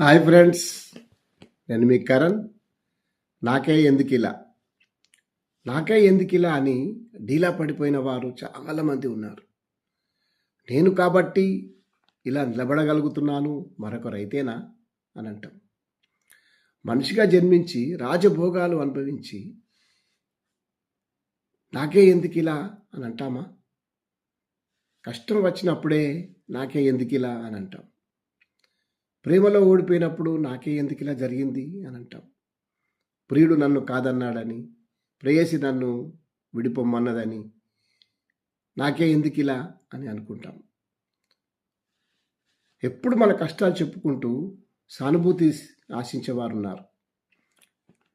Hi friends నేను మీ కరణ్. నాకే ఎందుకు ఇలా? నాకే ఎందుకు ఇలా అని డీలా పడిపోయిన వారు చాలామంది ఉన్నారు. నేను కాబట్టి ఇలా నిలబడగలుగుతున్నాను మరొకరైతేనా అని అంటాం. మనిషిగా జన్మించి రాజభోగాలు అనుభవించి నాకే ఎందుకు ఇలా అని అంటామా? కష్టం వచ్చినప్పుడే నాకే ఎందుకు ఇలా అని అంటాం. ప్రేమలో ఓడిపోయినప్పుడు నాకే ఎందుకు ఇలా జరిగింది అని అంటాం. ప్రియుడు నన్ను కాదన్నాడని ప్రేయసి నన్ను విడిపోమ్మన్నదని నాకే ఎందుకు ఇలా అని అనుకుంటాం. ఎప్పుడు మన కష్టాలు చెప్పుకుంటూ సానుభూతి ఆశించేవారు ఉన్నారు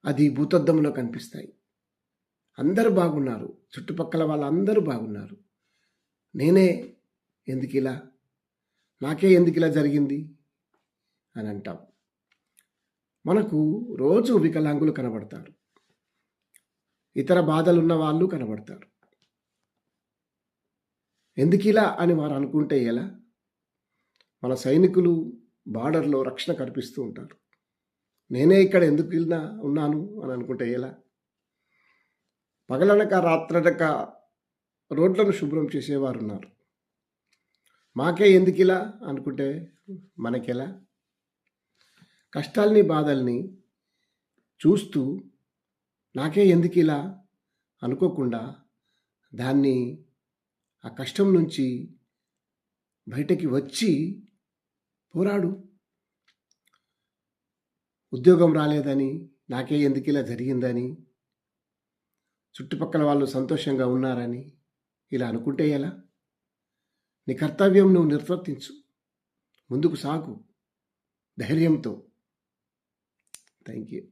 అది భూతద్దంలో కనిపిస్తాయి. అందరూ బాగున్నారు. చుట్టుపక్కల వాళ్ళందరూ బాగున్నారు. నేనే ఎందుకు ఇలా నాకే ఎందుకు ఇలా జరిగింది? అని అంటాం మనకు రోజు వికలాంగులు కనబడతారు. ఇతర బాధలున్న వాళ్ళు కనబడతారు. ఎందుకు ఇలా అని వారు అనుకుంటే ఎలా? మన సైనికులు బార్డర్లో రక్షణ కల్పిస్తూ ఉంటారు. నేనే ఇక్కడ ఎందుకు వెళ్ళినా ఉన్నాను అని అనుకుంటే ఎలా? పగలనక రాత్రనక రోడ్లను శుభ్రం చేసేవారు ఉన్నారు మాకే ఎందుకు ఇలా అనుకుంటే మనకెలా? కష్టాల్ని బాధల్ని చూస్తూ నాకే ఎందుకు ఇలా అనుకోకుండా దాన్ని ఆ కష్టం నుంచి బయటకి వచ్చి పోరాడు. ఉద్యోగం రాలేదని నాకే ఎందుకు ఇలా జరిగిందని చుట్టుపక్కల వాళ్ళు సంతోషంగా ఉన్నారని ఇలా అనుకుంటే ఎలా? నీ కర్తవ్యం నువ్వు నిర్వర్తించు ముందుకు సాగు ధైర్యంతో Thank you.